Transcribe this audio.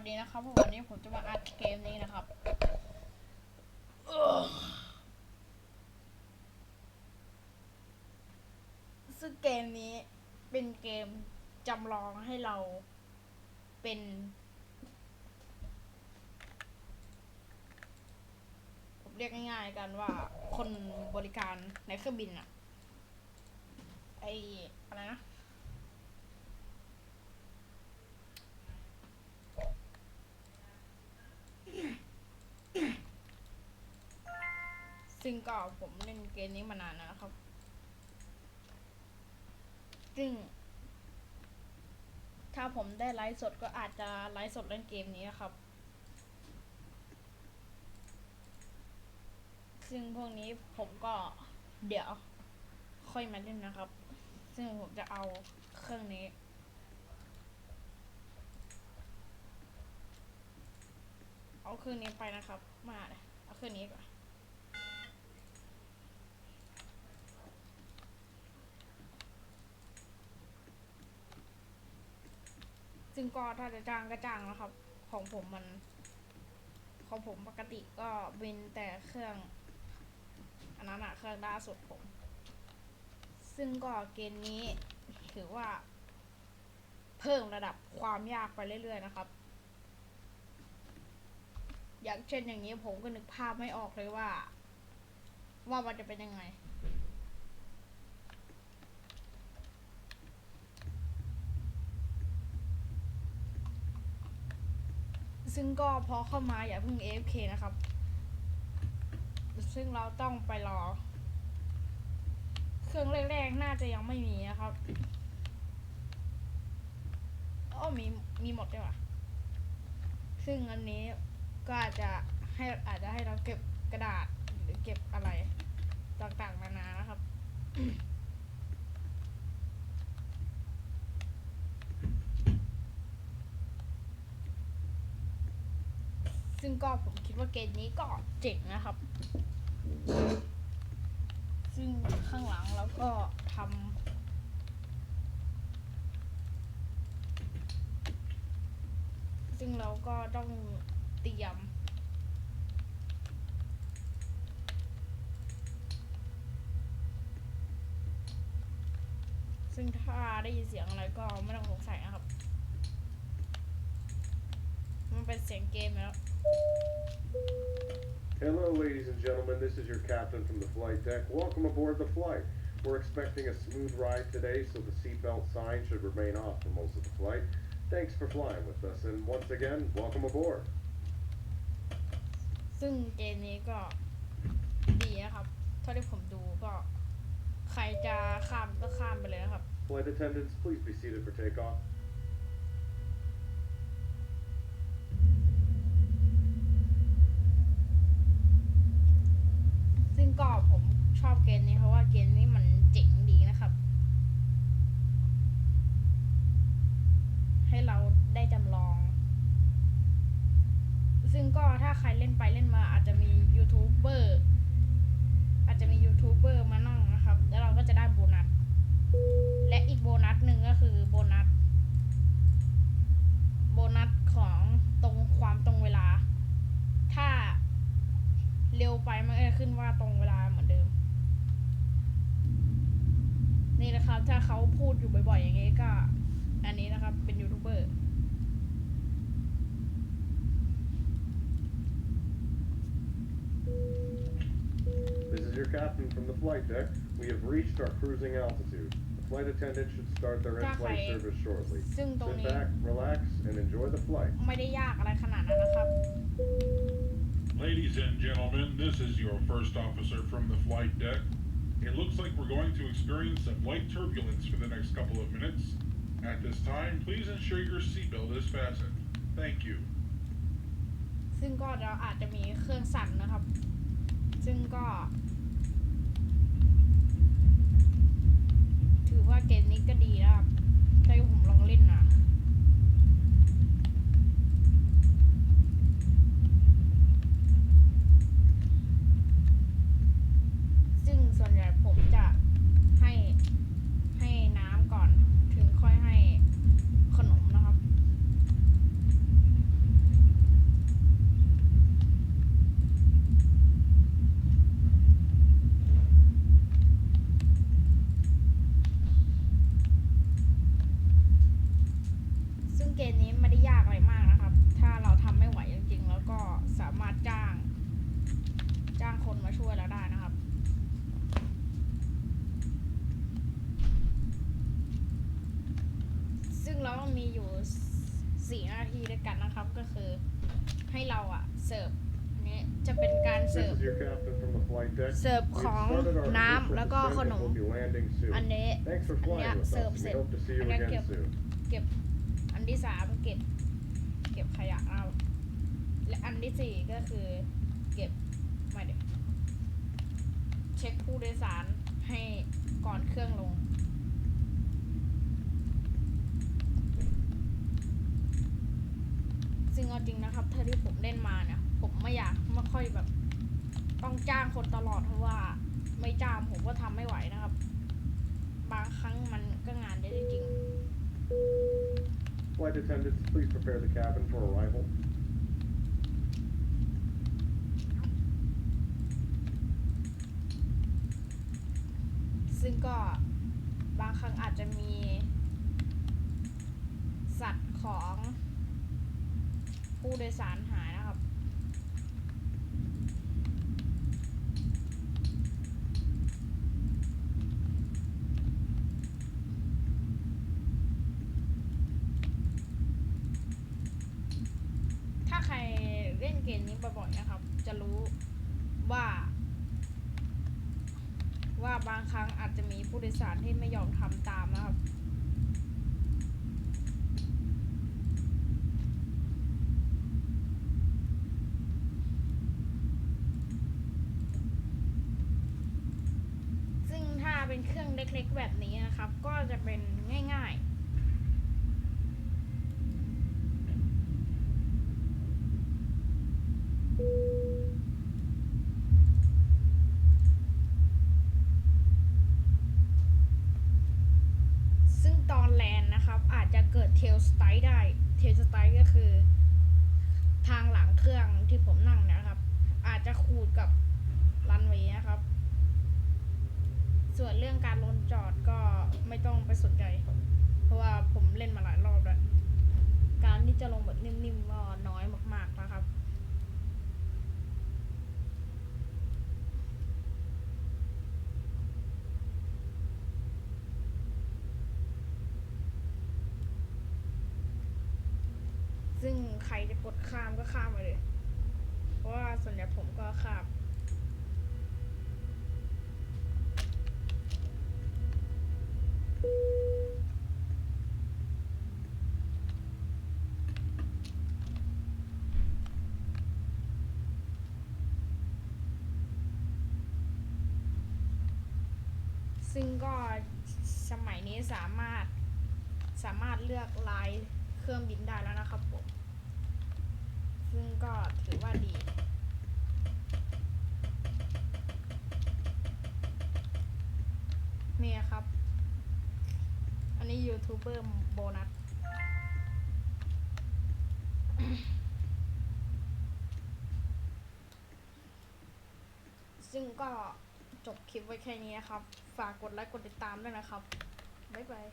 วัสดีนะครับวันนี้ผมจะมาอัดเกมนี้นะครับซึ่งเกมนี้เป็นเกมจำลองให้เราเป็นผมเรียกง่ายๆกันว่าคนบริการในเครื่องบินอะไออะไรนะ ซึ่งก็ผมเล่นเกมนี้มานานแล้วนะครับ ซึ่ง ถ้าผมได้ไลฟ์สดก็อาจจะไลฟ์สดเล่นเกมนี้นะครับ ซึ่งพวกนี้ผมก็เดี๋ยวค่อยมาเล่นนะครับ ซึ่งผมจะเอาเครื่องนี้เอาเครื่องนี้ไปนะครับ มาเลยเอาเครื่องนี้ก่อน ก็ถ้าจะจ้างก็จ้างนะครับ ของผมมัน ของผมปกติก็เป็นแต่เครื่อง อันนั้นอะเครื่องล่าสุดผม ซึ่งก็เกมนี้ถือว่า เพิ่มระดับความยากไปเรื่อยๆนะครับ อย่างเช่นอย่างนี้ผมก็นึกภาพไม่ออกเลยว่า ว่ามันจะเป็นยังไง ซึ่งก็พอเข้ามาอย่าเพิ่ง AFK นะครับ ซึ่งเราต้องไปรอ เครื่องแรกๆ น่าจะยังไม่มีนะครับอ้อมีมีหมดด้วยว่ะซึ่งอันนี้ก็อาจจะให้อาจจะให้เราเก็บกระดาษหรือเก็บอะไรต่างๆนานานะครับ ซึ่งก็ผมคิดว่าเกมนี้ก็เจ๋งนะครับ ซึ่งข้างหลังแล้วก็ทำซึ่งเราก็ต้องเตรียมซึ่งถ้าได้ยินเสียงอะไรก็ไม่ต้องสงสัยนะครับ มันเป็นเสียงเกมแล้ว Hello, ladies and gentlemen. This is your captain from the flight deck. Welcome aboard the flight. We're expecting a smooth ride today, so the seatbelt sign should remain off for most of the flight. Thanks for flying with us, and once again, welcome aboard. ซึ่งเกมนี้ก็ดีนะครับ เท่าที่ผมดูก็ ใครจะข้ามก็ข้ามไปเลยนะครับ Flight attendants, please be seated for takeoff. ก็ผมชอบเกมนี้เพราะว่าเกมนี้มันเจ๋งดีนะครับ ให้เราได้จำลอง ซึ่งก็ถ้าใครเล่นไปเล่นมาอาจจะมียูทูบเบอร์อาจจะมียูทูบเบอร์มานั่งนะครับ แล้วเราก็จะได้โบนัส และอีกโบนัสหนึ่งก็คือโบนัส โบนัสของตรงความตรงเวลา ถ้า เร็วไปมันก็จะขึ้นว่าตรงเวลาเหมือนเดิม นี่นะครับ ถ้าเขาพูดอยู่บ่อยๆ อย่างนี้ก็ อันนี้นะครับ เป็นยูทูบเบอร์ This is your captain from the flight deck. We have reached our cruising altitude. The flight attendant should start their in-flight Okay. service shortly. ซึ่งตรง Sit นี้ back, relax, and enjoy the flight. ไม่ได้ยากอะไรขนาดนั้นนะครับ Ladies and gentlemen, this is your first officer from the flight deck. It looks like we're going to experience some light turbulence for the next couple of minutes. At this time, please ensure your seatbelt is fastened. Thank you. ซึ่งก็เราอาจจะมีเครื่องสั่นนะครับ ซึ่งก็ ถือว่าเกมนี้ก็ดีนะครับถ้าผมลองเล่นนะ ด้วยกันนะครับ ก็คือให้เราอะเสิร์ฟอันนี้จะเป็นการ This เสิร์ฟ is your captain from the flight deck. เสิร์ฟ We've ของ started our น้ำ initial แล้วก็ descent ข and นม we'll be landing soon. อันนี้ Thanks for อันเนี้ย flying with เสิร์ฟ us. เสร็ We จ hope to see you อันเนี้ย again เก็บ soon. เก็บ อันที่สามเก็บ เก็บขยะนะครับและอันที่สี่ก็คือ เก็บไม่เดี๋ยวเช็คผู้โดยสารให้ก่อนเครื่องลง ซึ่งเอาจริงนะครับเท่าที่ผมเล่นมาเนี่ย ผมไม่อยากไม่ค่อยแบบ ต้องจ้างคนตลอดเพราะว่า ไม่จ้างผมก็ทำไม่ไหวนะครับ บางครั้งมันก็งานได้จริง Flight attendants, please prepare the cabin for arrival. ซึ่งก็บางครั้งอาจจะมี สัตว์ของ ผู้โดยสารหายนะครับ ถ้าใครเล่นเกมนี้บ่อยๆนะครับ จะรู้ว่า ว่าบางครั้งอาจจะมีผู้โดยสารที่ไม่ยอมทำตามนะครับ ซึ่งถ้า เป็นเครื่องเล็กๆแบบนี้นะครับ ก็จะเป็นง่ายๆ ซึ่งตอนแลนนะครับ อาจจะเกิดเทลสไตล์ได้ เทลสไตล์ก็คือ ทางหลังเครื่องที่ผมนั่งนะครับ อาจจะขูดกับรันเวย์นะครับ ส่วนเรื่องการลงจอดก็ ไม่ต้องไปสนใจ เพราะว่าผมเล่นมาหลายรอบแล้ว การที่จะลงแบบนิ่มๆก็น้อยมากๆนะครับ ซึ่งใครจะกดข้ามก็ข้ามไปเลย เพราะว่าส่วนใหญ่ผมก็ข้าม ซึ่งก็สมัยนี้สามารถสามารถเลือกลายเครื่องบินได้แล้วนะครับผม ซึ่งก็ถือว่าดีเนี่ยครับ อันนี้ยูทูบเบอร์โบนัสซึ่งก็จบคลิปไว้แค่นี้นะครับ ฝากกดไลค์กดติดตามด้วยนะครับ บ๊ายบาย